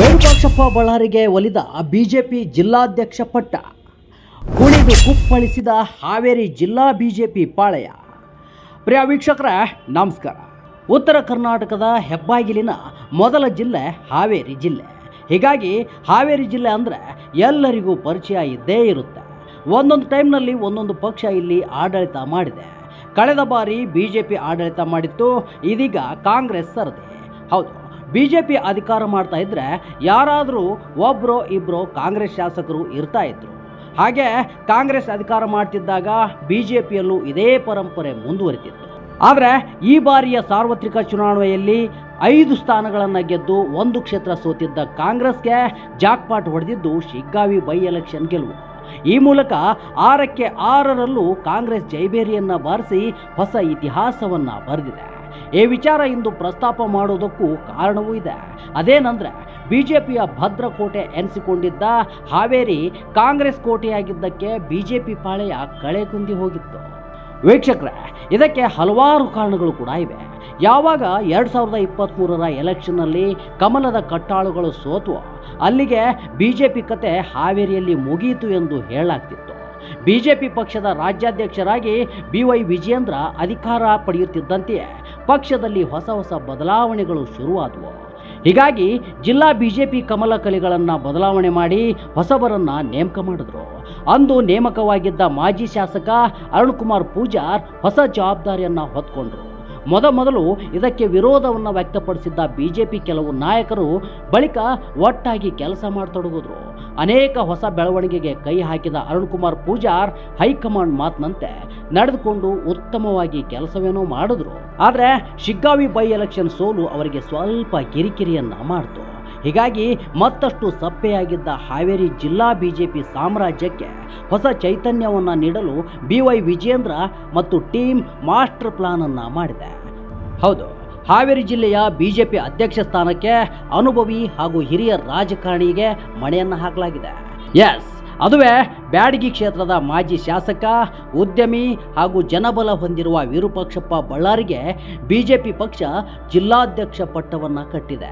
ವಿರೂಪಾಕ್ಷಪ್ಪ ಬಳ್ಳಾರಿಗೆ ಒಲಿದ ಬಿಜೆಪಿ ಜಿಲ್ಲಾಧ್ಯಕ್ಷ ಪಟ್ಟ ಕುಣಿದು ಕುಪ್ಪಳಿಸಿದ ಹಾವೇರಿ ಜಿಲ್ಲಾ ಬಿಜೆಪಿ ಪಾಳಯ. ಪ್ರಿಯ ವೀಕ್ಷಕರ, ನಮಸ್ಕಾರ. ಉತ್ತರ ಕರ್ನಾಟಕದ ಹೆಬ್ಬಾಗಿಲಿನ ಮೊದಲ ಜಿಲ್ಲೆ ಹಾವೇರಿ ಜಿಲ್ಲೆ. ಹೀಗಾಗಿ ಹಾವೇರಿ ಜಿಲ್ಲೆ ಅಂದರೆ ಎಲ್ಲರಿಗೂ ಪರಿಚಯ ಇದ್ದೇ ಇರುತ್ತೆ. ಒಂದೊಂದು ಟೈಮ್ನಲ್ಲಿ ಒಂದೊಂದು ಪಕ್ಷ ಇಲ್ಲಿ ಆಡಳಿತ ಮಾಡಿದೆ. ಕಳೆದ ಬಾರಿ ಬಿ ಜೆ ಪಿ ಆಡಳಿತ ಮಾಡಿತ್ತು, ಇದೀಗ ಕಾಂಗ್ರೆಸ್ ಸರದಿ. ಹೌದು ಬಿ ಜೆ ಪಿ ಅಧಿಕಾರ ಮಾಡ್ತಾ ಇದ್ದರೆ ಯಾರಾದರೂ ಒಬ್ಬರೋ ಇಬ್ಬರು ಕಾಂಗ್ರೆಸ್ ಶಾಸಕರು ಇರ್ತಾ ಇದ್ರು. ಹಾಗೆ ಕಾಂಗ್ರೆಸ್ ಅಧಿಕಾರ ಮಾಡ್ತಿದ್ದಾಗ ಬಿ ಜೆ ಪಿಯಲ್ಲೂ ಇದೇ ಪರಂಪರೆ ಮುಂದುವರಿತಿತ್ತು. ಆದರೆ ಈ ಬಾರಿಯ ಸಾರ್ವತ್ರಿಕ ಚುನಾವಣೆಯಲ್ಲಿ ಐದು ಸ್ಥಾನಗಳನ್ನು ಗೆದ್ದು ಒಂದು ಕ್ಷೇತ್ರ ಸೋತಿದ್ದ ಕಾಂಗ್ರೆಸ್ಗೆ ಜಾಕ್ಪಾಟ್ ಹೊಡೆದಿದ್ದು ಶಿಗ್ಗಾವಿ ಬೈ ಎಲೆಕ್ಷನ್ ಗೆಲುವು. ಈ ಮೂಲಕ ಆರಕ್ಕೆ ಆರರಲ್ಲೂ ಕಾಂಗ್ರೆಸ್ ಜೈಬೇರಿಯನ್ನ ಬಾರಿಸಿ ಹೊಸ ಇತಿಹಾಸವನ್ನ ಬರೆದಿದೆ. ಈ ವಿಚಾರ ಇಂದು ಪ್ರಸ್ತಾಪ ಮಾಡೋದಕ್ಕೂ ಕಾರಣವೂ ಇದೆ. ಅದೇನೆಂದರೆ ಬಿ ಜೆ ಪಿಯ ಭದ್ರಕೋಟೆ ಎನಿಸಿಕೊಂಡಿದ್ದ ಹಾವೇರಿ ಕಾಂಗ್ರೆಸ್ ಕೋಟೆಯಾಗಿದ್ದಕ್ಕೆ ಬಿ ಜೆ ಪಿ ಪಾಳೆಯ ಕಳೆಗುಂದಿ ಹೋಗಿತ್ತು. ವೀಕ್ಷಕರೇ, ಇದಕ್ಕೆ ಹಲವಾರು ಕಾರಣಗಳು ಕೂಡ ಇವೆ. ಯಾವಾಗ ಎರಡು ಸಾವಿರದ ಇಪ್ಪತ್ತ್ಮೂರರ ಎಲೆಕ್ಷನ್ನಲ್ಲಿ ಕಮಲದ ಕಟ್ಟಾಳುಗಳು ಸೋತು ಅಲ್ಲಿಗೆ ಬಿ ಜೆ ಪಿ ಕತೆ ಹಾವೇರಿಯಲ್ಲಿ ಮುಗಿಯಿತು ಎಂದು ಹೇಳಲಾಗ್ತಿತ್ತು. ಬಿ ಜೆ ಪಿ ಪಕ್ಷದ ರಾಜ್ಯಾಧ್ಯಕ್ಷರಾಗಿ ಬಿ ವೈ ವಿಜಯೇಂದ್ರ ಅಧಿಕಾರ ಪಡೆಯುತ್ತಿದ್ದಂತೆಯೇ ಪಕ್ಷದಲ್ಲಿ ಹೊಸ ಹೊಸ ಬದಲಾವಣೆಗಳು ಶುರುವಾದವು. ಹೀಗಾಗಿ ಜಿಲ್ಲಾ ಬಿಜೆಪಿ ಕಮಲ ಕಲಿಗಳನ್ನು ಬದಲಾವಣೆ ಮಾಡಿ ಹೊಸಬರನ್ನು ನೇಮಕ ಮಾಡಿದ್ರು. ಅಂದು ನೇಮಕವಾಗಿದ್ದ ಮಾಜಿ ಶಾಸಕ ಅರುಣ್ ಕುಮಾರ್ ಪೂಜಾರ್ ಹೊಸ ಜವಾಬ್ದಾರಿಯನ್ನು ಹೊತ್ಕೊಂಡ್ರು. ಮೊದಮೊದಲು ಇದಕ್ಕೆ ವಿರೋಧವನ್ನು ವ್ಯಕ್ತಪಡಿಸಿದ್ದ ಬಿಜೆಪಿ ಕೆಲವು ನಾಯಕರು ಬಳಿಕ ಒಟ್ಟಾಗಿ ಕೆಲಸ ಮಾಡತೊಡಗಿದ್ರು. ಅನೇಕ ಹೊಸ ಬೆಳವಣಿಗೆಗೆ ಕೈ ಹಾಕಿದ ಅರುಣ್ ಕುಮಾರ್ ಪೂಜಾರ್ ಹೈಕಮಾಂಡ್ ಮಾತಿನಂತೆ ನಡೆದುಕೊಂಡು ಉತ್ತಮವಾಗಿ ಕೆಲಸವೇನೋ ಮಾಡಿದ್ರು. ಆದರೆ ಶಿಗ್ಗಾವಿ ಬೈ ಎಲೆಕ್ಷನ್ ಸೋಲು ಅವರಿಗೆ ಸ್ವಲ್ಪ ಕಿರಿಕಿರಿಯನ್ನ ಮಾಡಿತು. ಹೀಗಾಗಿ ಮತ್ತಷ್ಟು ಸಪ್ಪೆಯಾಗಿದ್ದ ಹಾವೇರಿ ಜಿಲ್ಲಾ ಬಿಜೆಪಿ ಸಾಮ್ರಾಜ್ಯಕ್ಕೆ ಹೊಸ ಚೈತನ್ಯವನ್ನು ನೀಡಲು ಬಿ ವೈ ವಿಜೇಂದ್ರ ಮತ್ತು ಟೀಮ್ ಮಾಸ್ಟರ್ ಪ್ಲಾನ್ ಅನ್ನ ಮಾಡಿದೆ. ಹೌದು, ಹಾವೇರಿ ಜಿಲ್ಲೆಯ ಬಿಜೆಪಿ ಅಧ್ಯಕ್ಷ ಸ್ಥಾನಕ್ಕೆ ಅನುಭವಿ ಹಾಗೂ ಹಿರಿಯ ರಾಜಕಾರಣಿಗೆ ಮಣೆಯನ್ನು ಹಾಕಲಾಗಿದೆ. ಎಸ್ ಅದುವೇ ಬ್ಯಾಡಗಿ ಕ್ಷೇತ್ರದ ಮಾಜಿ ಶಾಸಕ, ಉದ್ಯಮಿ ಹಾಗೂ ಜನಬಲ ಹೊಂದಿರುವ ವಿರೂಪಾಕ್ಷಪ್ಪ ಬಳ್ಳಾರಿಗೆ ಬಿಜೆಪಿ ಪಕ್ಷ ಜಿಲ್ಲಾಧ್ಯಕ್ಷ ಪಟ್ಟವನ್ನು ಕಟ್ಟಿದೆ.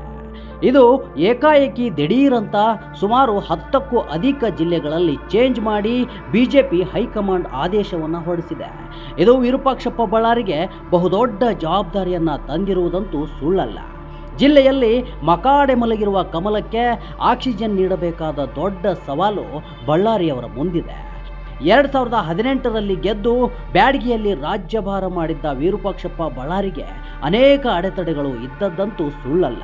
ಇದು ಏಕಾಏಕಿ ದಿಢೀರಂತ ಸುಮಾರು ಹತ್ತಕ್ಕೂ ಅಧಿಕ ಜಿಲ್ಲೆಗಳಲ್ಲಿ ಚೇಂಜ್ ಮಾಡಿ ಬಿಜೆಪಿ ಹೈಕಮಾಂಡ್ ಆದೇಶವನ್ನು ಹೊರಡಿಸಿದೆ. ಇದು ವಿರೂಪಾಕ್ಷಪ್ಪ ಬಳ್ಳಾರಿಗೆ ಬಹುದೊಡ್ಡ ಜವಾಬ್ದಾರಿಯನ್ನು ತಂದಿರುವುದಂತೂ ಸುಳ್ಳಲ್ಲ. ಜಿಲ್ಲೆಯಲ್ಲಿ ಮಕಾಡೆ ಮಲಗಿರುವ ಕಮಲಕ್ಕೆ ಆಕ್ಸಿಜನ್ ನೀಡಬೇಕಾದ ದೊಡ್ಡ ಸವಾಲು ಬಳ್ಳಾರಿಯವರ ಮುಂದಿದೆ. ಎರಡು ಸಾವಿರದ ಹದಿನೆಂಟರಲ್ಲಿ ಗೆದ್ದು ಬ್ಯಾಡಗಿಯಲ್ಲಿ ರಾಜ್ಯಭಾರ ಮಾಡಿದ್ದ ವಿರೂಪಾಕ್ಷಪ್ಪ ಬಳ್ಳಾರಿಗೆ ಅನೇಕ ಅಡೆತಡೆಗಳು ಇದ್ದದ್ದಂತೂ ಸುಳ್ಳಲ್ಲ.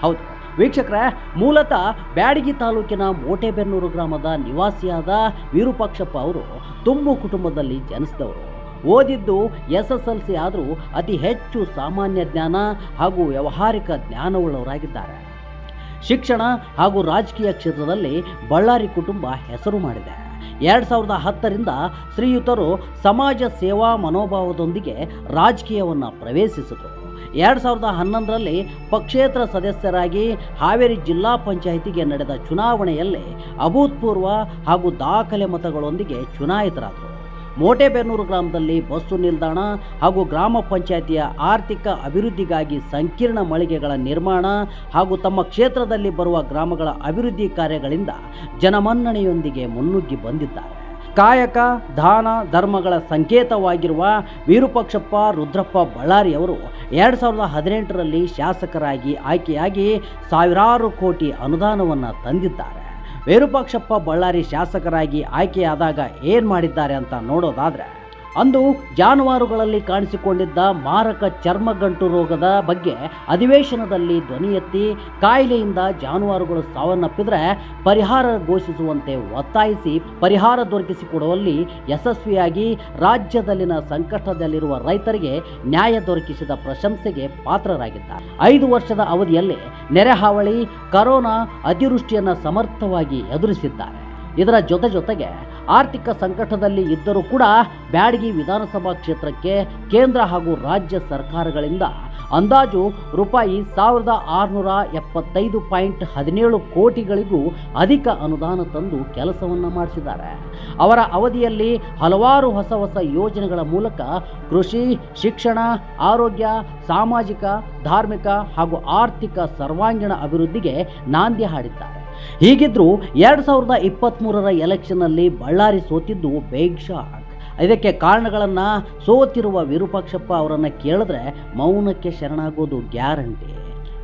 ಹೌದು ವೀಕ್ಷಕರೇ, ಮೂಲತಃ ಬ್ಯಾಡಗಿ ತಾಲೂಕಿನ ಮೋಟೆಬೆನ್ನೂರು ಗ್ರಾಮದ ನಿವಾಸಿಯಾದ ವಿರೂಪಾಕ್ಷಪ್ಪ ಅವರು ತುಂಬು ಕುಟುಂಬದಲ್ಲಿ ಜನಿಸಿದವರು. ಓದಿದ್ದು ಎಸ್ ಎಸ್ ಎಲ್ ಸಿ ಆದರೂ ಅತಿ ಹೆಚ್ಚು ಸಾಮಾನ್ಯ ಜ್ಞಾನ ಹಾಗೂ ವ್ಯಾವಹಾರಿಕ ಜ್ಞಾನವುಳ್ಳವರಾಗಿದ್ದಾರೆ. ಶಿಕ್ಷಣ ಹಾಗೂ ರಾಜಕೀಯ ಕ್ಷೇತ್ರದಲ್ಲಿ ಬಳ್ಳಾರಿ ಕುಟುಂಬ ಹೆಸರು ಮಾಡಿದೆ. ಎರಡು ಸಾವಿರದ ಹತ್ತರಿಂದ ಶ್ರೀಯುತರು ಸಮಾಜ ಸೇವಾ ಮನೋಭಾವದೊಂದಿಗೆ ರಾಜಕೀಯವನ್ನು ಪ್ರವೇಶಿಸಿದರು. ಎರಡು ಸಾವಿರದ ಹನ್ನೊಂದರಲ್ಲಿ ಪಕ್ಷೇತರ ಸದಸ್ಯರಾಗಿ ಹಾವೇರಿ ಜಿಲ್ಲಾ ಪಂಚಾಯಿತಿಗೆ ನಡೆದ ಚುನಾವಣೆಯಲ್ಲಿ ಅಭೂತಪೂರ್ವ ಹಾಗೂ ದಾಖಲೆ ಮತಗಳೊಂದಿಗೆ ಚುನಾಯಿತರಾದರು. ಮೋಟೆಬೆನ್ನೂರು ಗ್ರಾಮದಲ್ಲಿ ಬಸ್ಸು ನಿಲ್ದಾಣ ಹಾಗೂ ಗ್ರಾಮ ಪಂಚಾಯಿತಿಯ ಆರ್ಥಿಕ ಅಭಿವೃದ್ಧಿಗಾಗಿ ಸಂಕೀರ್ಣ ಮಳಿಗೆಗಳ ನಿರ್ಮಾಣ ಹಾಗೂ ತಮ್ಮ ಕ್ಷೇತ್ರದಲ್ಲಿ ಬರುವ ಗ್ರಾಮಗಳ ಅಭಿವೃದ್ಧಿ ಕಾರ್ಯಗಳಿಂದ ಜನಮನ್ನಣೆಯೊಂದಿಗೆ ಮುನ್ನುಗ್ಗಿ ಬಂದಿದ್ದಾರೆ. ಕಾಯಕ, ದಾನ, ಧರ್ಮಗಳ ಸಂಕೇತವಾಗಿರುವ ವಿರೂಪಾಕ್ಷಪ್ಪ ರುದ್ರಪ್ಪ ಬಳ್ಳಾರಿಯವರು ಎರಡು ಸಾವಿರದ ಹದಿನೆಂಟರಲ್ಲಿ ಶಾಸಕರಾಗಿ ಆಯ್ಕೆಯಾಗಿ ಸಾವಿರಾರು ಕೋಟಿ ಅನುದಾನವನ್ನು ತಂದಿದ್ದಾರೆ. ವಿರೂಪಾಕ್ಷಪ್ಪ ಬಳ್ಳಾರಿ ಶಾಸಕರಾಗಿ ಆಯ್ಕೆಯಾದಾಗ ಏನು ಮಾಡಿದ್ದಾರೆ ಅಂತ ನೋಡೋದಾದರೆ ಅಂದು ಜಾನುವಾರುಗಳಲ್ಲಿ ಕಾಣಿಸಿಕೊಂಡಿದ್ದ ಮಾರಕ ಚರ್ಮಗಂಟು ರೋಗದ ಬಗ್ಗೆ ಅಧಿವೇಶನದಲ್ಲಿ ಧ್ವನಿ ಎತ್ತಿ ಕಾಯಿಲೆಯಿಂದ ಜಾನುವಾರುಗಳು ಸಾವನ್ನಪ್ಪಿದ್ರೆ ಪರಿಹಾರ ಘೋಷಿಸುವಂತೆ ಒತ್ತಾಯಿಸಿ ಪರಿಹಾರ ದೊರಕಿಸಿಕೊಡುವಲ್ಲಿ ಯಶಸ್ವಿಯಾಗಿ ರಾಜ್ಯದಲ್ಲಿನ ಸಂಕಷ್ಟದಲ್ಲಿರುವ ರೈತರಿಗೆ ನ್ಯಾಯ ದೊರಕಿಸಿದ ಪ್ರಶಂಸೆಗೆ ಪಾತ್ರರಾಗಿದ್ದಾರೆ. ಐದು ವರ್ಷದ ಅವಧಿಯಲ್ಲಿ ನೆರೆಹಾವಳಿ ಕರೋನಾ ಅತಿವೃಷ್ಟಿಯನ್ನು ಸಮರ್ಥವಾಗಿ ಎದುರಿಸಿದ್ದಾರೆ. ಇದರ ಜೊತೆ ಜೊತೆಗೆ ಆರ್ಥಿಕ ಸಂಕಟದಲ್ಲಿ ಇದ್ದರೂ ಕೂಡ ಬ್ಯಾಡಗಿ ವಿಧಾನಸಭಾ ಕ್ಷೇತ್ರಕ್ಕೆ ಕೇಂದ್ರ ಹಾಗೂ ರಾಜ್ಯ ಸರ್ಕಾರಗಳಿಂದ ಅಂದಾಜು ರೂಪಾಯಿ ಸಾವಿರದ ಆರುನೂರ ಎಪ್ಪತ್ತೈದು ಪಾಯಿಂಟ್ ಹದಿನೇಳು ಕೋಟಿಗಳಿಗೂ ಅಧಿಕ ಅನುದಾನ ತಂದು ಕೆಲಸವನ್ನು ಮಾಡಿಸಿದ್ದಾರೆ. ಅವರ ಅವಧಿಯಲ್ಲಿ ಹಲವಾರು ಹೊಸ ಹೊಸ ಯೋಜನೆಗಳ ಮೂಲಕ ಕೃಷಿ, ಶಿಕ್ಷಣ, ಆರೋಗ್ಯ, ಸಾಮಾಜಿಕ, ಧಾರ್ಮಿಕ ಹಾಗೂ ಆರ್ಥಿಕ ಸರ್ವಾಂಗೀಣ ಅಭಿವೃದ್ಧಿಗೆ ನಾಂದಿ ಹಾಡಿದ್ದಾರೆ. ಹೀಗಿದ್ರೂ ಎರಡು ಸಾವಿರದ ಇಪ್ಪತ್ತ್ಮೂರರ ಎಲೆಕ್ಷನ್ನಲ್ಲಿ ಬಳ್ಳಾರಿ ಸೋತಿದ್ದು ಬೇಗ್ ಶಾಕ್ ಇದಕ್ಕೆ ಕಾರಣಗಳನ್ನು ಸೋತಿರುವ ವಿರೂಪಾಕ್ಷಪ್ಪ ಅವರನ್ನು ಕೇಳಿದ್ರೆ ಮೌನಕ್ಕೆ ಶರಣಾಗೋದು ಗ್ಯಾರಂಟಿ.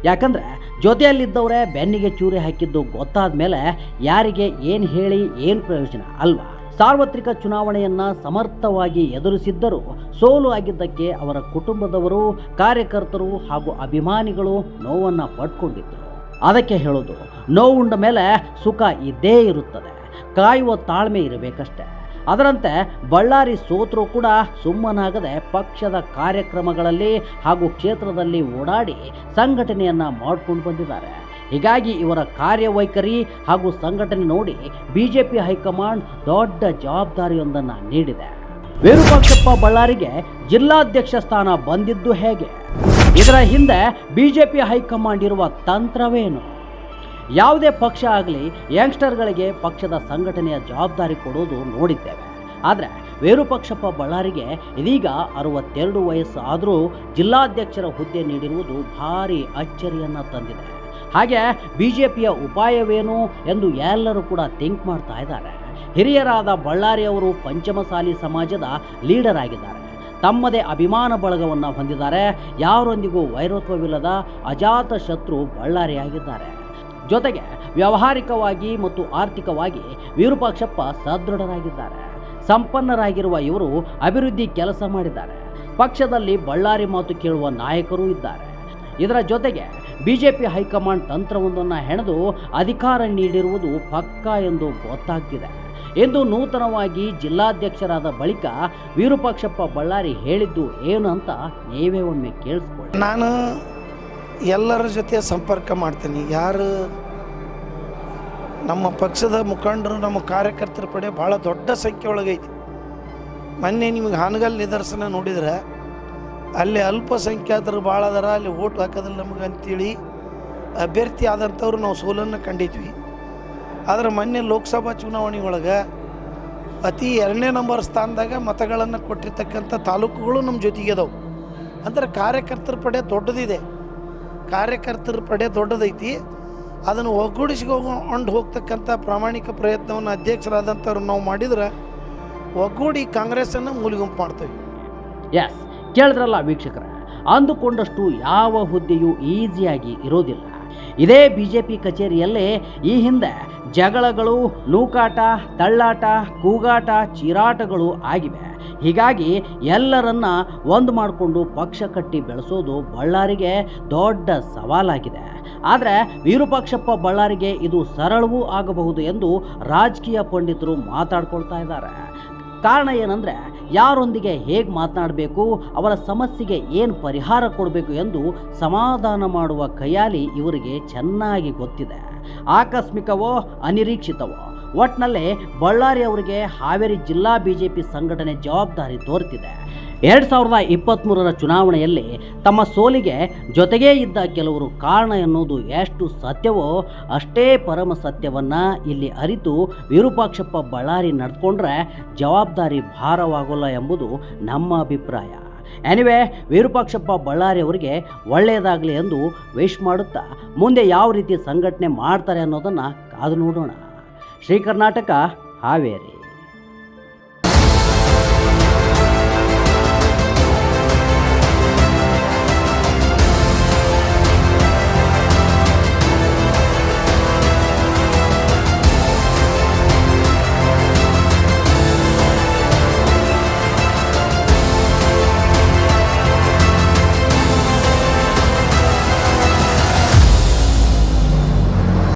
ಯಾಕಂದರೆ ಜೊತೆಯಲ್ಲಿದ್ದವರೇ ಬೆನ್ನಿಗೆ ಚೂರಿ ಹಾಕಿದ್ದು ಗೊತ್ತಾದ ಮೇಲೆ ಯಾರಿಗೆ ಏನು ಹೇಳಿ ಏನು ಪ್ರಯೋಜನ ಅಲ್ವಾ? ಸಾರ್ವತ್ರಿಕ ಚುನಾವಣೆಯನ್ನ ಸಮರ್ಥವಾಗಿ ಎದುರಿಸಿದ್ದರೂ ಸೋಲು ಆಗಿದ್ದಕ್ಕೆ ಅವರ ಕುಟುಂಬದವರು, ಕಾರ್ಯಕರ್ತರು ಹಾಗೂ ಅಭಿಮಾನಿಗಳು ನೋವನ್ನು ಪಡ್ಕೊಂಡಿದ್ದರು ಅದಕ್ಕೆ ಹೇಳೋದು, ನೋವು ಉಂಡ ಮೇಲೆ ಸುಖ ಇದ್ದೇ ಇರುತ್ತದೆ, ಕಾಯುವ ತಾಳ್ಮೆ ಇರಬೇಕಷ್ಟೆ. ಅದರಂತೆ ಬಳ್ಳಾರಿ ಸೋತರೂ ಕೂಡ ಸುಮ್ಮನಾಗದೆ ಪಕ್ಷದ ಕಾರ್ಯಕ್ರಮಗಳಲ್ಲಿ ಹಾಗೂ ಕ್ಷೇತ್ರದಲ್ಲಿ ಓಡಾಡಿ ಸಂಘಟನೆಯನ್ನು ಮಾಡಿಕೊಂಡು ಬಂದಿದ್ದಾರೆ. ಹೀಗಾಗಿ ಇವರ ಕಾರ್ಯವೈಖರಿ ಹಾಗೂ ಸಂಘಟನೆ ನೋಡಿ ಬಿಜೆಪಿ ಹೈಕಮಾಂಡ್ ದೊಡ್ಡ ಜವಾಬ್ದಾರಿಯೊಂದನ್ನು ನೀಡಿದೆ. ವಿರೂಪಾಕ್ಷಪ್ಪ ಬಳ್ಳಾರಿಗೆ ಜಿಲ್ಲಾಧ್ಯಕ್ಷ ಸ್ಥಾನ ಬಂದಿದ್ದು ಹೇಗೆ? ಇದರ ಹಿಂದೆ ಬಿಜೆಪಿ ಹೈಕಮಾಂಡ್ ಇರುವ ತಂತ್ರವೇನು? ಯಾವುದೇ ಪಕ್ಷ ಆಗಲಿ ಯಂಗ್ಸ್ಟರ್ಗಳಿಗೆ ಪಕ್ಷದ ಸಂಘಟನೆಯ ಜವಾಬ್ದಾರಿ ಕೊಡೋದು ನೋಡಿದ್ದೇವೆ. ಆದರೆ ವಿರೂಪಾಕ್ಷಪ್ಪ ಬಳ್ಳಾರಿಗೆ ಇದೀಗ ಅರವತ್ತೆರಡು ವಯಸ್ಸು ಆದರೂ ಜಿಲ್ಲಾಧ್ಯಕ್ಷರ ಹುದ್ದೆ ನೀಡಿರುವುದು ಭಾರಿ ಅಚ್ಚರಿಯನ್ನು ತಂದಿದೆ. ಹಾಗೆ ಬಿ ಜೆ ಪಿಯ ಉಪಾಯವೇನು ಎಂದು ಎಲ್ಲರೂ ಕೂಡ ಥಿಂಕ್ ಮಾಡ್ತಾ ಇದ್ದಾರೆ. ಹಿರಿಯರಾದ ಬಳ್ಳಾರಿ ಅವರು ಪಂಚಮಸಾಲಿ ಸಮಾಜದ ಲೀಡರ್ ಆಗಿದ್ದಾರೆ. ತಮ್ಮದೇ ಅಭಿಮಾನ ಬಳಗವನ್ನು ಹೊಂದಿದ್ದಾರೆ. ಯಾರೊಂದಿಗೂ ವೈರತ್ವವಿಲ್ಲದ ಅಜಾತ ಶತ್ರು ಬಳ್ಳಾರಿಯಾಗಿದ್ದಾರೆ ಜೊತೆಗೆ ವ್ಯಾವಹಾರಿಕವಾಗಿ ಮತ್ತು ಆರ್ಥಿಕವಾಗಿ ವಿರೂಪಾಕ್ಷಪ್ಪ ಸದೃಢರಾಗಿದ್ದಾರೆ. ಸಂಪನ್ನರಾಗಿರುವ ಇವರು ಅಭಿವೃದ್ಧಿ ಕೆಲಸ ಮಾಡಿದ್ದಾರೆ. ಪಕ್ಷದಲ್ಲಿ ಬಳ್ಳಾರಿ ಮಾತು ಕೇಳುವ ನಾಯಕರೂ ಇದ್ದಾರೆ. ಇದರ ಜೊತೆಗೆ ಬಿಜೆಪಿ ಹೈಕಮಾಂಡ್ ತಂತ್ರವೊಂದನ್ನು ಹೆಣೆದು ಅಧಿಕಾರ ನೀಡಿರುವುದು ಪಕ್ಕಾ ಎಂದು ಗೊತ್ತಾಗ್ತಿದೆ. ಎಂದು ನೂತನವಾಗಿ ಜಿಲ್ಲಾಧ್ಯಕ್ಷರಾದ ಬಳಿಕ ವಿರೂಪಾಕ್ಷಪ್ಪ ಬಳ್ಳಾರಿ ಹೇಳಿದ್ದು ಏನು ಅಂತ ನೀವೇ ಒಮ್ಮೆ ಕೇಳಿಸ್ಕೊಳ್ಳಿ. ನಾನು ಎಲ್ಲರ ಜೊತೆ ಸಂಪರ್ಕ ಮಾಡ್ತೀನಿ. ಯಾರು ನಮ್ಮ ಪಕ್ಷದ ಮುಖಂಡರು, ನಮ್ಮ ಕಾರ್ಯಕರ್ತರ ಪಡೆ ಭಾಳ ದೊಡ್ಡ ಸಂಖ್ಯೆ ಒಳಗೈತಿ. ಮೊನ್ನೆ ನಿಮಗೆ ಹಾನಗಲ್ ನಿದರ್ಶನ ನೋಡಿದ್ರೆ ಅಲ್ಲಿ ಅಲ್ಪಸಂಖ್ಯಾತರು ಭಾಳ ಅದರ ಅಲ್ಲಿ ಓಟ್ ಹಾಕೋದಿಲ್ಲ ನಮಗೆ ಅಂತೇಳಿ ಅಭ್ಯರ್ಥಿ ಆದಂಥವ್ರು ನಾವು ಸೋಲನ್ನು ಕಂಡಿದ್ವಿ. ಆದರೆ ಮೊನ್ನೆ ಲೋಕಸಭಾ ಚುನಾವಣೆ ಒಳಗೆ ಅತಿ ಎರಡನೇ ನಂಬರ್ ಸ್ಥಾನದಾಗ ಮತಗಳನ್ನು ಕೊಟ್ಟಿರ್ತಕ್ಕಂಥ ತಾಲೂಕುಗಳು ನಮ್ಮ ಜೊತೆಗೆ ಅದಾವೆ. ಅಂದರೆ ಕಾರ್ಯಕರ್ತರ ಪಡೆ ದೊಡ್ಡದಿದೆ. ಕಾರ್ಯಕರ್ತರ ಪಡೆ ದೊಡ್ಡದೈತಿ. ಅದನ್ನು ಒಗ್ಗೂಡಿಸ್ಕೊಂಡು ಹೋಗ್ತಕ್ಕಂಥ ಪ್ರಾಮಾಣಿಕ ಪ್ರಯತ್ನವನ್ನು ಅಧ್ಯಕ್ಷರಾದಂಥವ್ರು ನಾವು ಮಾಡಿದ್ರೆ ಒಗ್ಗೂಡಿ ಕಾಂಗ್ರೆಸ್ಸನ್ನು ಮೂಲಿಗುಂಪು ಮಾಡ್ತೇವೆ. ಎಸ್ ಕೇಳಿದ್ರಲ್ಲ ವೀಕ್ಷಕರ, ಅಂದುಕೊಂಡಷ್ಟು ಯಾವ ಹುದ್ದೆಯೂ ಈಸಿಯಾಗಿ ಇರೋದಿಲ್ಲ. ಇದೇ ಬಿ ಜೆ ಪಿ ಕಚೇರಿಯಲ್ಲೇ ಈ ಹಿಂದೆ ಜಗಳಗಳು, ನೂಕಾಟ, ತಳ್ಳಾಟ, ಕೂಗಾಟ, ಚೀರಾಟಗಳು ಆಗಿವೆ. ಹೀಗಾಗಿ ಎಲ್ಲರನ್ನ ಒಂದು ಮಾಡಿಕೊಂಡು ಪಕ್ಷ ಕಟ್ಟಿ ಬೆಳೆಸೋದು ಬಳ್ಳಾರಿಗೆ ದೊಡ್ಡ ಸವಾಲಾಗಿದೆ. ಆದರೆ ವಿರೂಪಾಕ್ಷಪ್ಪ ಬಳ್ಳಾರಿಗೆ ಇದು ಸರಳವೂ ಆಗಬಹುದು ಎಂದು ರಾಜಕೀಯ ಪಂಡಿತರು ಮಾತಾಡ್ಕೊಳ್ತಾ ಇದ್ದಾರೆ. ಕಾರಣ ಏನಂದರೆ ಯಾರೊಂದಿಗೆ ಹೇಗೆ ಮಾತನಾಡಬೇಕು, ಅವರ ಸಮಸ್ಯೆಗೆ ಏನು ಪರಿಹಾರ ಕೊಡಬೇಕು ಎಂದು ಸಮಾಧಾನ ಮಾಡುವ ಕೈಯಾಲಿ ಇವರಿಗೆ ಚೆನ್ನಾಗಿ ಗೊತ್ತಿದೆ. ಆಕಸ್ಮಿಕವೋ, ಅನಿರೀಕ್ಷಿತವೋ, ಒಟ್ನಲ್ಲಿ ಬಳ್ಳಾರಿ ಅವರಿಗೆ ಹಾವೇರಿ ಜಿಲ್ಲಾ ಬಿಜೆಪಿ ಸಂಘಟನೆ ಜವಾಬ್ದಾರಿ ತೋರ್ತಿದೆ. ಎರಡು ಸಾವಿರದ ಇಪ್ಪತ್ತ್ಮೂರರ ಚುನಾವಣೆಯಲ್ಲಿ ತಮ್ಮ ಸೋಲಿಗೆ ಜೊತೆಗೇ ಇದ್ದ ಕೆಲವರು ಕಾರಣ ಎನ್ನುವುದು ಎಷ್ಟು ಸತ್ಯವೋ ಅಷ್ಟೇ ಪರಮ ಸತ್ಯವನ್ನು ಇಲ್ಲಿ ಅರಿತು ವಿರೂಪಾಕ್ಷಪ್ಪ ಬಳ್ಳಾರಿ ನಡೆದುಕೊಂಡ್ರೆ ಜವಾಬ್ದಾರಿ ಭಾರವಾಗೋಲ್ಲ ಎಂಬುದು ನಮ್ಮ ಅಭಿಪ್ರಾಯ. ಎನಿವೆ ವಿರೂಪಾಕ್ಷಪ್ಪ ಬಳ್ಳಾರಿ ಅವರಿಗೆ ಒಳ್ಳೆಯದಾಗಲಿ ಎಂದು ವಿಶ್ ಮಾಡುತ್ತಾ ಮುಂದೆ ಯಾವ ರೀತಿ ಸಂಘಟನೆ ಮಾಡ್ತಾರೆ ಅನ್ನೋದನ್ನು ಕಾದು ನೋಡೋಣ. ಶ್ರೀ ಕರ್ನಾಟಕ ಹಾವೇರಿ.